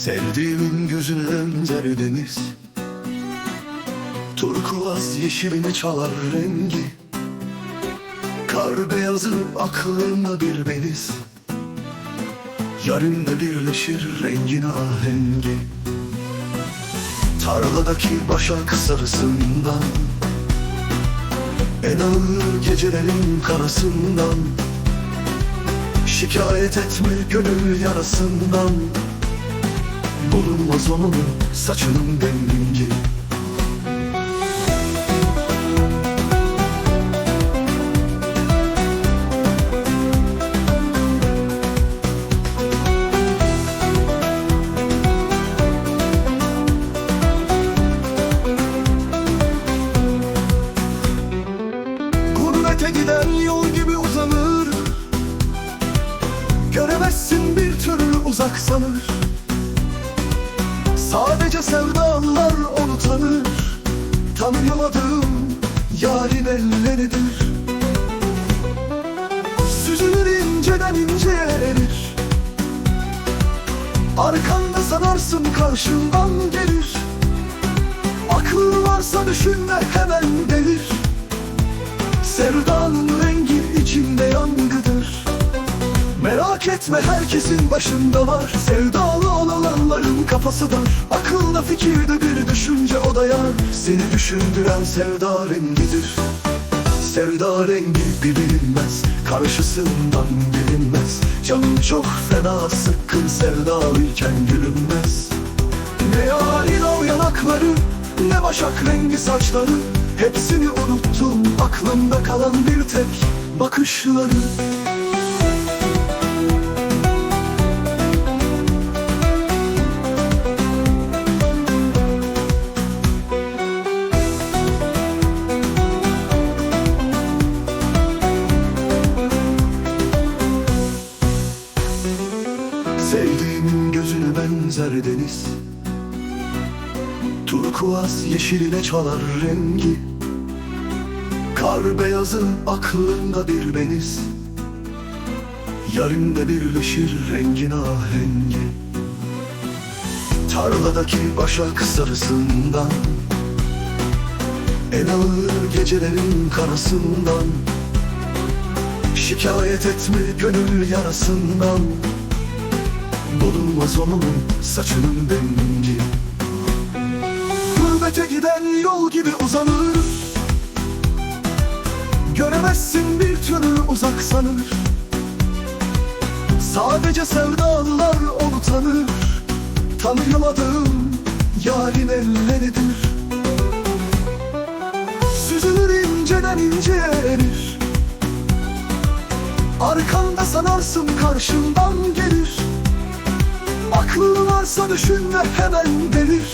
Sevdiğimin gözüne benzer deniz. Turkuaz yeşilini çalar rengi. Kar beyazı aklımda bir beniz Yarınla birleşir rengin ahengi Tarladaki başak sarısından. En ağır gecelerin karasından. Şikayet etme gönül yarasından Bulunmaz onun saçının dengi Gurbete yol gibi uzanır. Göremezsin bir türlü uzak sanır Sadece sevdalılar onu tanır Tanıyamadığım yarın elleridir Süzülür inceden inceye erir. Arkanda sanarsın karşından gelir. Aklın varsa düşünme hemen delir. Sevdanın rengi içinde yangıdır. Merak etme herkesin başında var. Sevdalı olanların kafası dar. Akılda fikirde bir düşünce odaya Seni düşündüren sevda rengidir. Sevda rengi bilinmez. Karşısından bilinmez Canım çok fena sıkkın sevdalıyken gülünmez. Ne yarın o yanakları Ne başak rengi saçları. Hepsini unuttum aklımda kalan bir tek bakışları benzer deniz. Turkuaz yeşiline çalar rengi. Kar beyazı aklında bir beniz Yarında birleşir rengin ahengi Tarladaki başak sarısından. En ağır gecelerin karasından. Şikayet etme gönül yarasından Bulunmaz onun saçının dengi Gurbete giden yol gibi uzanır. Göremezsin bir türlü uzak sanır. Sadece sevdalılar onu tanır Tanıyamadığım yarın elleridir. Süzülür inceden inceye erir. Arkanda sanarsın karşından gelir Aklın varsa düşünme hemen delir.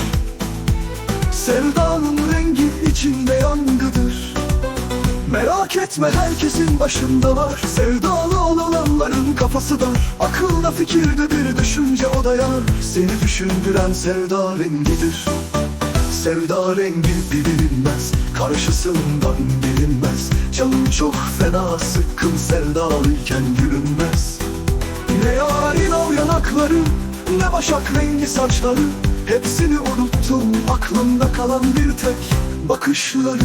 Sevdanın rengi içinde yangıdır. Merak etme herkesin başında var. Sevdalı olanların kafası dar. Akılda fikirde bir düşünce odaya Seni düşündüren sevda rengidir. Sevda rengi bilinmez. Karşısından bilinmez. Canım çok fena sıkkın sevdalıyken gülünmez. Ne yarın o yanakları Ne başak rengi saçları Hepsini unuttum. Aklımda kalan bir tek bakışları